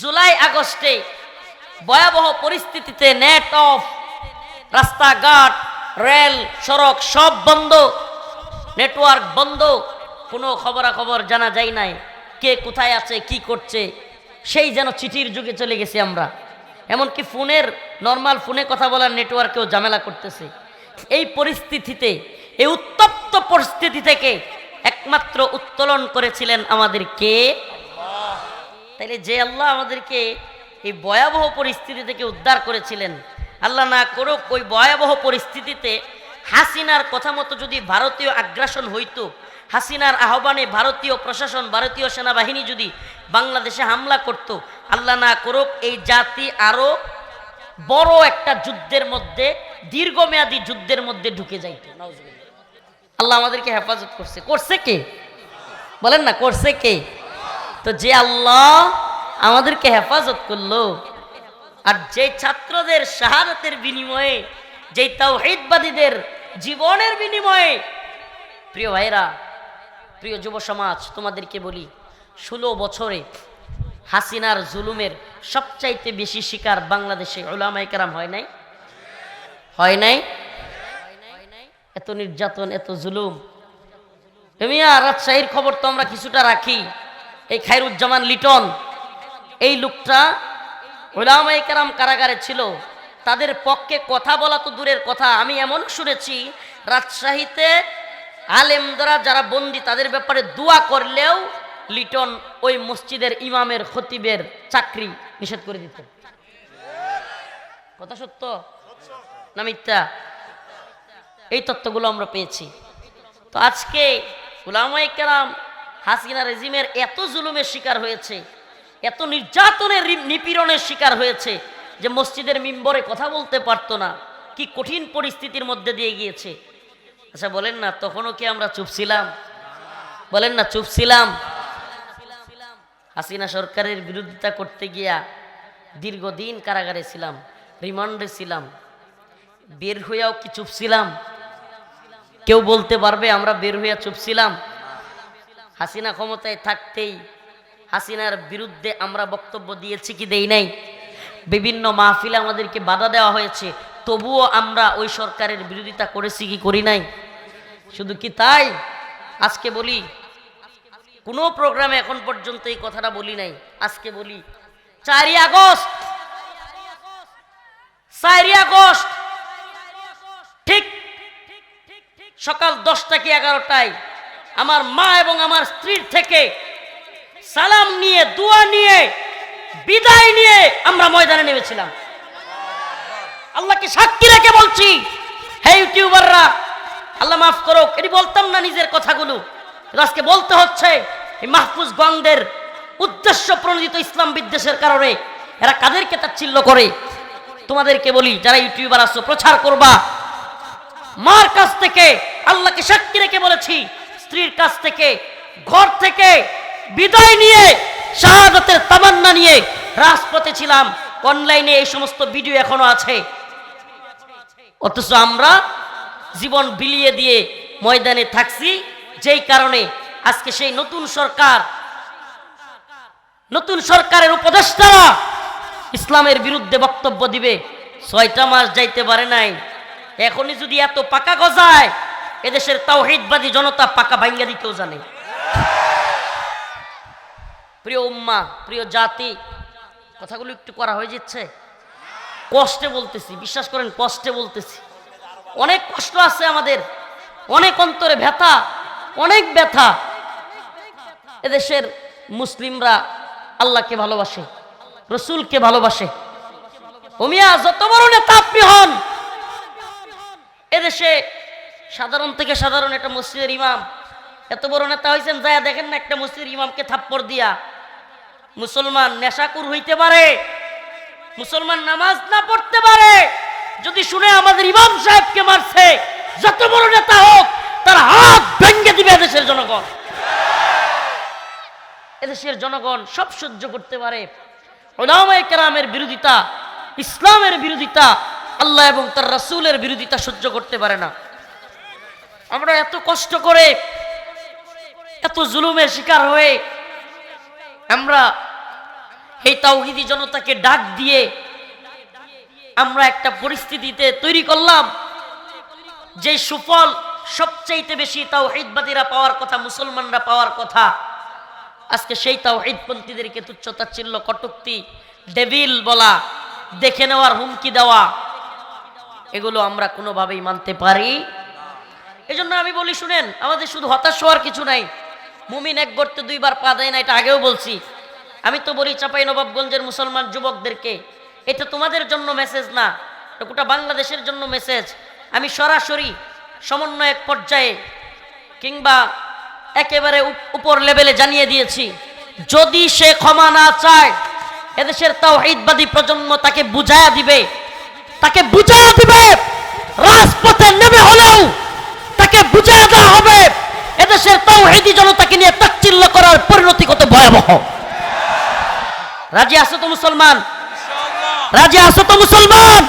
জুলাই আগস্টে ভয়াবহ পরিস্থিতিতে নেট অফ রাস্তাঘাট রেল সড়ক সব বন্ধ নেটওয়ার্ক বন্ধ, কোনো খবরাখবর জানা যায় নাই। কে কোথায় আছে, কি করছে, সেই যেন চিঠির যুগে চলে গেছি আমরা। এমনকি ফোনের নর্মাল ফোনে কথা বলার নেটওয়ার্কেও ঝামেলা করতেছে। এই পরিস্থিতিতে, এই উত্তপ্ত পরিস্থিতি থেকে একমাত্র উত্তোলন করেছিলেন আমাদের কে? তাইলে যে আল্লাহ আমাদেরকে এই ভয়াবহ পরিস্থিতি থেকে উদ্ধার করেছিলেন, আল্লাহ না করুক ওই ভয়াবহ পরিস্থিতিতে হাসিনার কথা মতো যদি ভারতীয় আগ্রাসন হইতো, হাসিনার আহ্বানে ভারতীয় প্রশাসন, ভারতীয় সেনাবাহিনী যদি বাংলাদেশে হামলা করত, আল্লাহ না করুক এই জাতি আরও বড় একটা যুদ্ধের মধ্যে, দীর্ঘমেয়াদী যুদ্ধের মধ্যে ঢুকে যাইত। আল্লাহ আমাদেরকে হেফাজত করছে। করছে কে? বলেন না, করছে কে? তো যে আল্লাহ আমাদেরকে হেফাজত করল, আর যে ছাত্রদের শাহাদাতের বিনিময়ে যে তাওহিদবাদীদের জীবনের বিনিময়ে, প্রিয় ভাইরা প্রিয় যুব সমাজ, তোমাদেরকে বলি, ষোলো বছরে হাসিনার জুলুমের সবচাইতে বেশি শিকার বাংলাদেশে ওলামাই কারাম হয় নাই? হয় নাই? এত নির্যাতন, এত জুলুম। রাজশাহীর খবর তো আমরা কিছুটা রাখি। এই খাইরুজ্জামান লিটন, এই লোকটা ওলামাই কারাম কারাগারে ছিল। তাদের পক্ষে কথা বলা তো দূরের কথা, আমি এমন শুনেছি, রাজশাহীতে আলেমদরা যারা বন্দি, তাদের ব্যাপারে দোয়া করলেও লিটন ওই মসজিদের ইমামের খতিবের চাকরি নিষেধ করে দিত। কথা সত্য না মিথ্যা? এই তত্ত্বগুলো আমরা পেয়েছি। তো আজকে গুলামাই কেরাম হাসিনা রেজিমের এত জুলুমের শিকার হয়েছে, এত নির্যাতনের নিপীড়নের শিকার হয়েছে যে মসজিদের মিম্বরে কথা বলতে পারতো না, কি কঠিন পরিস্থিতির মধ্যে দিয়ে গিয়েছে। আচ্ছা বলেন না, তখনও কি আমরা চুপ ছিলাম? বলেন না, চুপ ছিলাম? হাসিনা সরকারের বিরোধিতা করতে গিয়া দীর্ঘদিন কারাগারে ছিলাম, রিমান্ডে ছিলাম, বের হইয়াও কি চুপ ছিলাম? কেউ বলতে পারবে আমরা বের হইয়া চুপ ছিলাম? হাসিনা ক্ষমতায় থাকতেই হাসিনার বিরুদ্ধে আমরা বক্তব্য দিয়েছি কি দেই নাই বিভিন্ন মাহফিলে আমাদেরকে বাধা দেওয়া হয়েছে তবুও আমরা ওই সরকারের বিরোধিতা করেছি কি করি নাই শুধু কি তাই আজকে বলি কোনো প্রোগ্রামে এখন পর্যন্ত এই কথাটা বলি নাই আজকে বলি চারই আগস্ট চারই আগস্ট ঠিক সকাল দশটা কি এগারোটায় আমার মা এবং আমার স্ত্রীর থেকে সালাম নিয়ে, দোয়া নিয়ে, বিদায় নিয়ে আমরা ময়দানে নেমেছিলাম। আল্লাহকে সাক্ষী রেখে বলছি? হে ইউটিউবাররা, আল্লাহ মাফ করো এটি বলতাম না নিজের কথাগুলো। আজকে বলতে হচ্ছে, এই মাহফুজ গংদের উদ্দেশ্য প্রণোদিত ইসলাম বিদ্বেষের কারণে এরা কাদেরকে তাচ্ছিল্য করে? তোমাদেরকে বলি, যারা ইউটিউবার আসছো প্রচার করবা। মার কাছ থেকে আল্লাহকে সাক্ষী রেখে বলেছি স্ত্রীর কাছ থেকে, ঘর থেকে বিদায় নিয়ে, শাহাদতের তামান্না নিয়ে রাজপথে ছিলাম। অনলাইনে এই সমস্ত ভিডিও এখনও আছে। অথচ আমরা জীবন বিলিয়ে দিয়ে ময়দানে থাকছি, যেই কারণে আজকে সেই নতুন সরকার, নতুন সরকারের উপদেষ্টারা ইসলামের বিরুদ্ধে বক্তব্য দিবে। ছয়টা মাস যাইতে পারে নাই। এখনই যদি এত পাকা গজায় এদেশের তাওহিদবাদী জনতা পাকা ভাঙ্গা দিতেও জানে? প্রিয় উম্মা, প্রিয় জাতি, কথাগুলো একটু করা হয়ে যাচ্ছে? কষ্টে বলতেছি, বিশ্বাস করেন, কষ্টে বলতেছি। অনেক কষ্ট আছে আমাদের, অনেক অন্তরে ব্যথা, অনেক ব্যথা। এদেশের মুসলিমরা আল্লাহকে ভালোবাসে, রসুলকে ভালোবাসে। ওমিয়া যত বড় নেতা আপনি হন, এদেশে সাধারণ থেকে সাধারণ একটা মসজিদের ইমাম। এত বড় নেতা হয়েছেন যায় দেখেন না একটা মসজিদের ইমামকে থাপ্পড় দিয়া। মুসলমান নেশাকুর হইতে পারে, মুসলমান নামাজ না পড়তে পারে। যদি শুনে আমাদের ইমাম সাহেবকে মারছে, যত বড় নেতা হোক, তার হাত ভেঙ্গে দিবে এদেশের জনগণ। এদেশের জনগণ সব সহ্য করতে পারে। ওলামায়ে কেরামের বিরোধিতা, ইসলামের বিরোধিতা, আল্লাহ এবং তার রাসূলের বিরোধিতা সহ্য করতে পারে না। আমরা এত কষ্ট করে, এত জুলুমের শিকার হয়ে আমরা এই তাওহিদি জনতাকে ডাক দিয়ে আমরা একটা পরিস্থিতিতে তৈরি করলাম যে সুফল সবচাইতে বেশি তাও ঈদবাদীরা পাওয়ার কথা, মুসলমানরা পাওয়ার কথা। আজকে সেই তাওহিদপন্থীদেরকে তুচ্ছতাচ্ছিল্য, কটুক্তি, ডেভিল বলা, দেখে নেওয়ার হুমকি দেওয়া, এগুলো আমরা কোনোভাবেই মানতে পারি। এজন্য আমি বলি, শুনেন, আমাদের শুধু হতাশ হওয়ার কিছু নাই। মুমিন এক গর্তে দুইবার পা দেয় না, এটা আগেও বলছি। আমি তো বলি, চাপাই নবাবগঞ্জের মুসলমান যুবকদেরকে, এটা তোমাদের জন্য মেসেজ না গোটা বাংলাদেশের জন্য মেসেজ আমি সরাসরি সমন্বয়ক পর্যায়ে কিংবা একেবারে উপর লেভেলে জানিয়ে দিয়েছি, যদি সে ক্ষমা না চায়, এদেশের তাওহীদবাদী প্রজন্ম তাকে বুঝায়া দিবে, তাকে বুঝায়া দিবে, রাজপথে নেমে বুঝায়া দেওয়া হবে। এদেশের তাওহীদি জনতাকে নিয়ে তাচ্ছিল্য করার পরিণতি কত ভয়াবহ। রাজি আছো তো মুসলমান? রাজি আছো তো মুসলমান?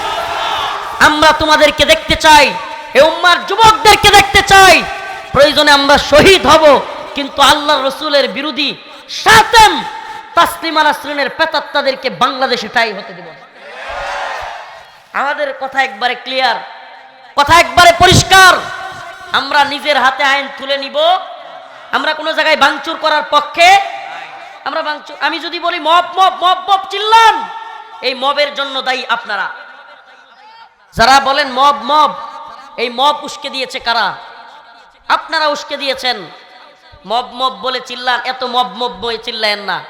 আমরা তোমাদেরকে দেখতে চাই, এ উম্মার যুবকদেরকে দেখতে চাই। প্রয়োজনে আমরা শহীদ হব, কিন্তু আল্লাহ রসুলের বিরোধী সাতেম তাসলিমা নাসরিনের পেতাত্তাদেরকে বাংলাদেশে ঠাই হতে দেব। আমাদের কথা একবারে ক্লিয়ার কথা একবারে পরিষ্কার। আমরা নিজের হাতে আইন তুলে নিব। আমরা কোনো জায়গায় ভাঙচুর করার পক্ষে আমরা ভাঙচুর আমি যদি বলি, মব মব মব মব চিল্লান, এই মবের জন্য দায়ী আপনারা। যারা বলেন, মব মব, এই মব উস্কে দিয়েছে কারা? আপনারা উস্কে দিয়েছেন। মব মব বলে চিল্লান, এত মব মব বলে চিল্লায়েন না।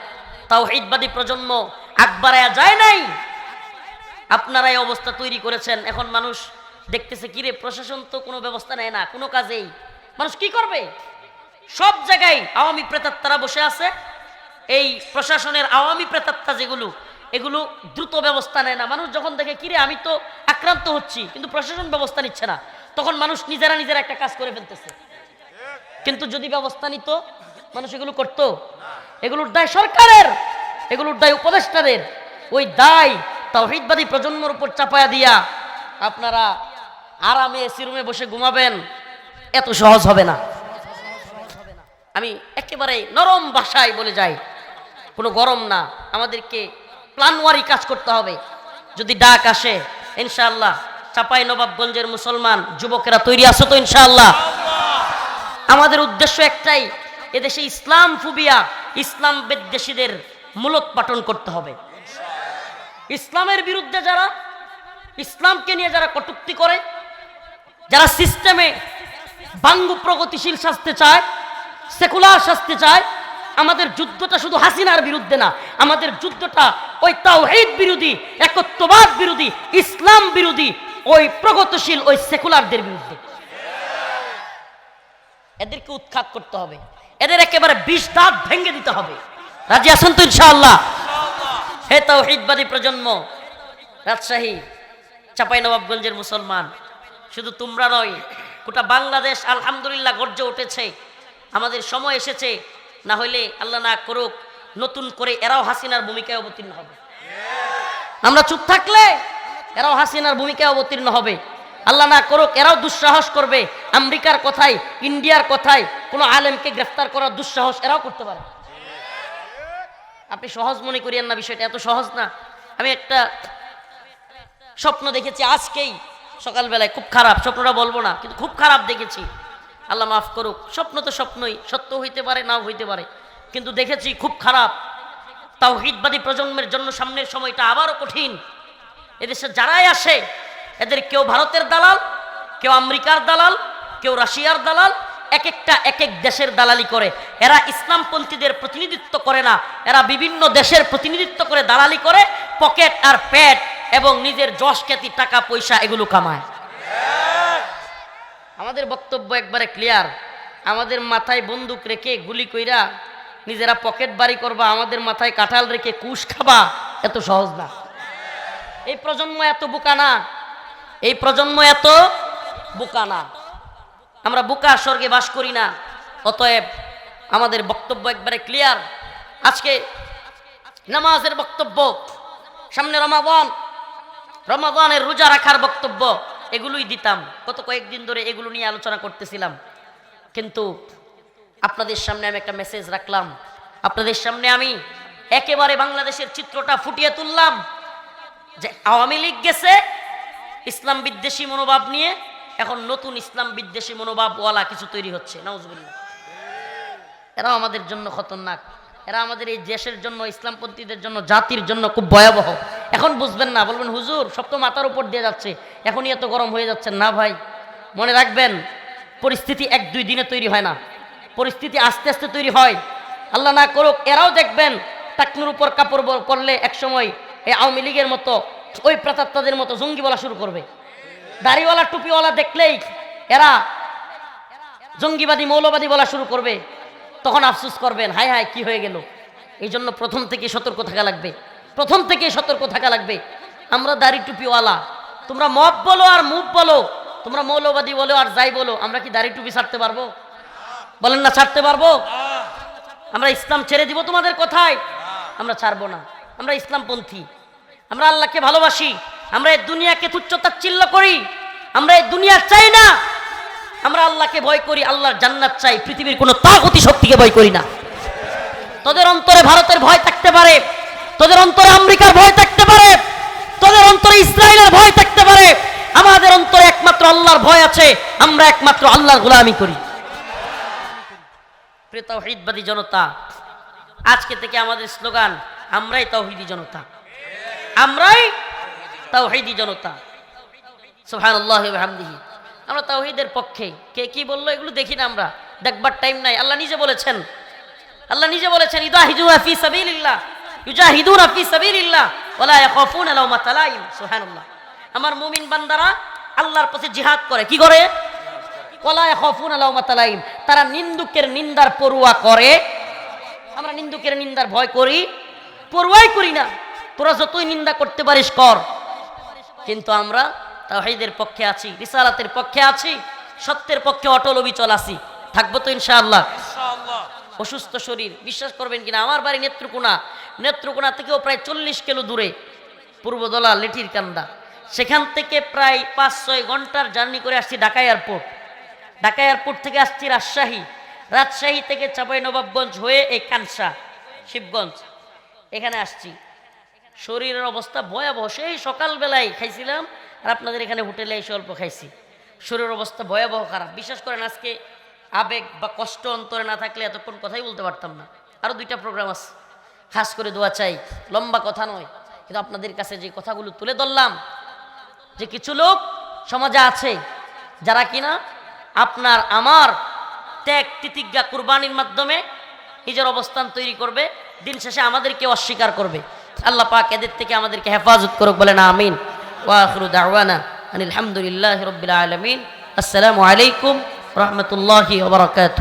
তাও হিদবাদী প্রজন্ম আকবারায়া যায় নাই। আপনারাই অবস্থা তৈরি করেছেন। এখন মানুষ দেখতেছে, কিরে, প্রশাসন তো কোনো ব্যবস্থা নেয় না, কোনো কাজেই। মানুষ কি করবে? সব জায়গায় আওয়ামী প্রেতাত্মারা বসে আছে। এই প্রশাসনের আওয়ামী প্রেতাত্মা যেগুলো, এগুলো দ্রুত ব্যবস্থা নেয় না। মানুষ যখন দেখে, কিরে, আমি তো আক্রান্ত হচ্ছি, কিন্তু প্রশাসন ব্যবস্থা নিচ্ছে না, তখন মানুষ নিজেরা নিজেরা একটা কাজ করে ফেলতেছে। কিন্তু যদি ব্যবস্থা নিত, মানুষ এগুলো করতো? এগুলোর দায় সরকারের, এগুলোর দায় উপদেষ্টাদের। ওই দায় তাওহিদবাদী প্রজন্মর উপর চাপায়া দিয়া আপনারা আরামে এসি রুমে বসে ঘুমাবেন, এত সহজ হবে না। আমি একেবারে নরম ভাষায় বলে যাই, কোনো গরম না। আমাদেরকে প্লানওয়ারি কাজ করতে হবে। যদি ডাক আসে, ইনশাআল্লাহ চাপাই নবাবগঞ্জের মুসলমান যুবকেরা তৈরি আছো তো ইনশাআল্লাহ। আমাদের উদ্দেশ্য একটাই, এদেশে ইসলাম ফুবিয়া, ইসলাম বিদ্বেষীদের মূলোৎপাটন করতে হবে। ইসলামের বিরুদ্ধে যারা, ইসলামকে নিয়ে যারা কটুক্তি করে যারা সিস্টেমে বাঙ্গু প্রগতিশীল শাস্তে চায়, সেকুলার শাস্তে চায়, আমাদের যুদ্ধটা শুধু হাসিনার বিরুদ্ধে না, আমাদের যুদ্ধটা ওই তাওহীদ বিরোধী, একত্ববাদ বিরোধী, ইসলাম বিরোধী, ওই প্রগতিশীল, ওই সেকুলারদের বিরুদ্ধে। এদেরকে উৎখাত করতে হবে। এদের একেবারে বিষ দাঁত ভেঙে দিতে হবে। রাজি আসুন তো ইনশাআল্লাহ? হে তাওহীদবাদী প্রজন্ম, রাজশাহী, চাঁপাইনবাবগঞ্জের মুসলমান শুধু তোমরা নয়, গোটা বাংলাদেশ আলহামদুলিল্লাহ গর্জে উঠেছে। আমাদের সময় এসেছে, না হইলে আল্লাহ না করুক, নতুন করে এরাও হাসিনার ভূমিকায় অবতীর্ণ হবে। আমরা চুপ থাকলে এরাও হাসিনার ভূমিকায় অবতীর্ণ হবে। আল্লাহ না করুক, এরাও দুঃসাহস করবে। আমেরিকার কথায়, ইন্ডিয়ার কথায়, কোনো আলেমকে গ্রেফতার করার দুঃসাহস এরাও করতে পারে। আপনি সহজ মনে করিয়েন না বিষয়টা, এত সহজ না। আমি একটা স্বপ্ন দেখেছি আজকেই। সকালবেলায় খুব খারাপ, স্বপ্নটা বলব না, কিন্তু খুব খারাপ দেখেছি। আল্লাহ মাফ করুক, স্বপ্ন তো স্বপ্নই, সত্য হইতে পারে, নাও হইতে পারে। কিন্তু দেখেছি খুব খারাপ। তাওহিদবাদী প্রজন্মের জন্য সামনের সময়টা আবারও কঠিন। এদেশে যারাই আসে, এদের কেউ ভারতের দালাল, কেউ আমেরিকার দালাল, কেউ রাশিয়ার দালাল এক একটা এক এক দেশের দালালি করে। এরা ইসলামপন্থীদের প্রতিনিধিত্ব করে না, এরা বিভিন্ন দেশের প্রতিনিধিত্ব করে দালালি করে, পকেট আর পেট এবং নিজের যশ খ্যাতি, টাকা, পয়সা এগুলো কামায়। আমাদের বক্তব্য একবারে ক্লিয়ার আমাদের মাথায় বন্দুক রেখে গুলি কইরা নিজেরা পকেট বাড়ি করবা, আমাদের মাথায় কাঁঠাল রেখে কুশ খাবা, এত সহজ না। এই প্রজন্ম এত বোকা না। এই প্রজন্ম এত বোকা না। আমরা বোকা স্বর্গে বাস করি না। অতএব আমাদের বক্তব্য একবারে ক্লিয়ার আজকে নামাজের বক্তব্য, সামনে রমাদান রমাদানের রোজা রাখার বক্তব্য এগুলোই দিতাম। গত কয়েকদিন ধরে এগুলো নিয়ে আলোচনা করতেছিলাম। কিন্তু আপনাদের সামনে আমি একটা মেসেজ রাখলাম। আপনাদের সামনে আমি একেবারে বাংলাদেশের চিত্রটা ফুটিয়ে তুললাম যে আওয়ামী লীগ গেছে, ইসলাম বিদ্বেষী মনোভাব নিয়ে, এখন নতুন ইসলাম বিদ্বেষী মনোভাবওয়ালা কিছু তৈরি হচ্ছে। নাউজুবিল্লাহ। এরাও আমাদের জন্য খতরনাক। এরা আমাদের এই দেশের জন্য, ইসলামপন্থীদের জন্য, জাতির জন্য খুব ভয়াবহ। এখন বুঝবেন না, বলবেন, হুজুর, সব তো মাথার উপর দিয়ে যাচ্ছে, এখনই এত গরম হয়ে যাচ্ছে। না ভাই, মনে রাখবেন, পরিস্থিতি এক দুই দিনে তৈরি হয় না। পরিস্থিতি আস্তে আস্তে তৈরি হয়। আল্লাহ না করুক, এরাও দেখবেন, টাকনুর উপর কাপড় পরলে একসময় এই আওয়ামী লীগের মতো, ওই প্রাতাত্মাদের মতো জঙ্গি বলা শুরু করবে। দাড়িওয়ালা, টুপিওয়ালা দেখলেই এরা জঙ্গিবাদী, মৌলবাদী বলা শুরু করবে। তখন আফসুস করবেন, হায় হায়, কি হয়ে গেল? এই জন্য প্রথম থেকে সতর্ক থাকা লাগবে। প্রথম থেকে সতর্ক থাকা লাগবে। আমরা দাড়ি টুপিওয়ালা। তোমরা মব বলো আর মুভ বলো। তোমরা মৌলবাদী বলো আর যাই বলো। আমরা কি দাড়ি টুপি ছাড়তে পারব? বলেন না, ছাড়তে পারব? আমরা ইসলাম ছেড়ে দিব তোমাদের কথায়? আমরা ছাড়বো না। আমরা ইসলামপন্থী। আমরা আল্লাহকে ভালোবাসি। আমরা এই দুনিয়াকে তুচ্ছতাচ্ছিল্য করি। আমরা এই দুনিয়া চাই না। আমরা আল্লাহকে ভয় করি, আল্লাহর জান্নাত চাই। পৃথিবীর কোনো তাগতি শক্তিকে ভয় করি না। তোদের অন্তরে ভারতের ভয় থাকতে পারে। তোদের অন্তরে আমেরিকার ভয় থাকতে পারে, তোদের অন্তরে ইসরায়েলের ভয় থাকতে পারে, আমাদের অন্তরে একমাত্র আল্লাহর ভয় আছে, আমরা একমাত্র আল্লাহর গোলামি করি। প্রিয় তাওহীদবাদী জনতা, আজকে থেকে আমাদের স্লোগান, আমরাই তাওহীদি জনতা। আমরাই তাওহীদি জনতা। ওয়া আমরা তাওহীদের পক্ষে, কে কি বলল এগুলো দেখি না আমরা। দেখবার টাইম নাই। আল্লাহ নিজে বলেছেন। আল্লাহ নিজে বলেছেন ইদাহিদুনা ফি সাবিলিল্লাহ। ইউজাহিদুনা ফি সাবিলিল্লাহ ওয়ালা ইয়াখাফুনা লাওমাতা লাইম সুবহানাল্লাহ। আমার মুমিন বান্দারা আল্লাহর পথে জিহাদ করে, কি করে? ওয়ালা ইয়াখাফুনা লাওমাতা লাইম তারা নিন্দুকের নিন্দার পরোয়া করে। আমরা নিন্দুকের নিন্দার ভয় করি, পরোয়াই করি না। তোরা যতই নিন্দা করতে পারিস কর। কিন্তু আমরা তাওহীদের পক্ষে আছি, রিসালাতের পক্ষে আছি, সত্যের পক্ষে অটল অবিচল আছি। থাকব তো ইনশাআল্লাহ। অসুস্থ শরীর, বিশ্বাস করবেন কিনা, আমার বাড়ি নেত্রকোনা নেত্রকোনা থেকেও প্রায় চল্লিশ কিলো দূরে পূর্বদলা লেঠির কান্দা। সেখান থেকে প্রায় পাঁচ ছয় ঘণ্টার জার্নি করে আসছি ঢাকা এয়ারপোর্ট। ঢাকা এয়ারপোর্ট থেকে আসছি রাজশাহী। রাজশাহী থেকে নবাবগঞ্জ হয়ে এই কানসা, শিবগঞ্জ। এখানে আসছি। শরীরের অবস্থা ভয়াবহ, সেই সকালবেলায় খাইছিলাম আর আপনাদের এখানে হোটেলে এসে অল্প খাইছি। শরীরের অবস্থা ভয়াবহ খারাপ, বিশ্বাস করেন আজকে আবেগ বা কষ্ট অন্তরে না থাকলে এতক্ষণ কথাই বলতে পারতাম না। আরও দুইটা প্রোগ্রাম আছে। খাস করে দোয়া চাই। লম্বা কথা নয়, কিন্তু আপনাদের কাছে যে কথাগুলো তুলে ধরলাম, যে কিছু লোক সমাজে আছে, যারা কিনা আপনার, আমার ত্যাগ তিতিজ্ঞা কুরবানির মাধ্যমে নিজের অবস্থান তৈরি করবে, দিন শেষে আমাদেরকে অস্বীকার করবে। আল্লাহ পাক এদের থেকে আমাদেরকে হেফাজত করুক, বলেন আমিন। ওয়াখরু দাওয়ানা আনিল হামদুলিল্লাহ রব্বিল আলামিন। আসসালামু আলাইকুম রহমতুল্লাহি ওয়া বারাকাতুহু